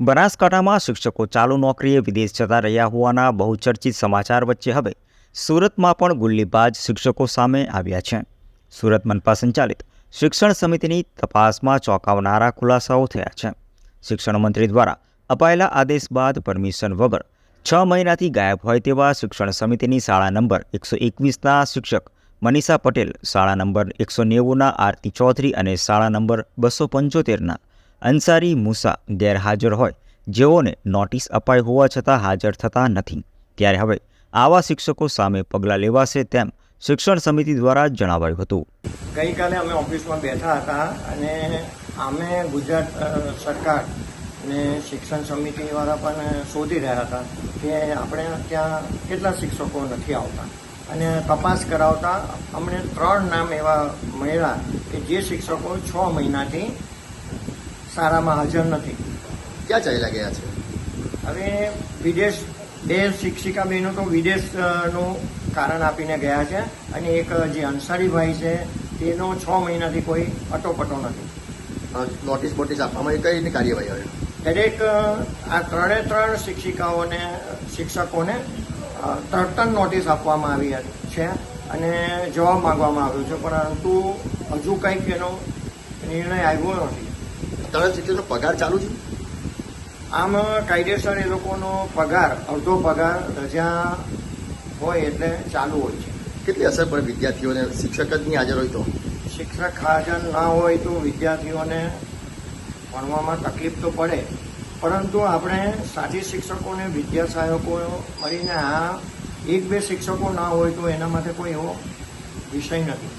બનાસકાંઠામાં શિક્ષકો ચાલુ નોકરીએ વિદેશ જતા રહ્યા હોવાના બહુચર્ચિત સમાચાર વચ્ચે હવે સુરતમાં પણ ગુલ્લીબાજ શિક્ષકો સામે આવ્યા છે. સુરત મનપા સંચાલિત શિક્ષણ સમિતિની તપાસમાં ચોંકાવનારા ખુલાસાઓ થયા છે. શિક્ષણ મંત્રી દ્વારા અપાયેલા આદેશ બાદ પરમિશન વગર છ મહિનાથી ગાયબ હોય તેવા શિક્ષણ સમિતિની શાળા નંબર એકસો એકવીસના શિક્ષક મનીષા પટેલ, શાળા નંબર એકસો નેવુંના આરતી ચૌધરી અને શાળા નંબર બસો પંચોતેરના અંસારી મૂસા ગેરહાજર હોય. જેઓને નોટિસ અપાઈ હોવા છતાં હાજર થતા નથી. ત્યારે હવે આવા શિક્ષકો સામે પગલાં લેવાશે તેમ શિક્ષણ સમિતિ દ્વારા જણાવાયું હતું. ગઈકાલે અમે ઓફિસમાં બેઠા હતા અને અમે ગુજરાત સરકાર ને શિક્ષણ સમિતિવાળા પણ શોધી રહ્યા હતા કે આપણે ત્યાં કેટલા શિક્ષકો નથી આવતા. અને તપાસ કરાવતા અમને ત્રણ નામ એવા મળ્યા કે જે શિક્ષકો છ મહિનાથી શાળામાં હાજર નથી. ક્યાં ચાલ્યા ગયા છે? હવે વિદેશ બે શિક્ષિકા બહેનો તો વિદેશનું કારણ આપીને ગયા છે અને એક જે અંસારીભાઈ છે તેનો છ મહિનાથી કોઈ અટોપટો નથી. નોટિસ બોટિસ આપવામાં કઈ રીતની કાર્યવાહી હવે દરેક આ ત્રણે ત્રણ શિક્ષિકાઓને શિક્ષકોને તરત નોટિસ આપવામાં આવી છે અને જવાબ માંગવામાં આવ્યો છે. પરંતુ હજુ કંઈક એનો નિર્ણય આવ્યો નથી. ત્રણ શિક્ષકનો પગાર ચાલુ છે? આમ કાયદેસર એ લોકોનો પગાર અડધો પગાર રજા હોય એટલે ચાલુ હોય છે. કેટલી અસર પડે વિદ્યાર્થીઓને? શિક્ષક જ નહીં હાજર હોય તો? શિક્ષક હાજર ના હોય તો વિદ્યાર્થીઓને ભણવામાં તકલીફ તો પડે. પરંતુ આપણે સાથી શિક્ષકોને વિદ્યા સહાયકો મળીને આ એક બે શિક્ષકો ના હોય તો એના માટે કોઈ એવો વિષય નથી.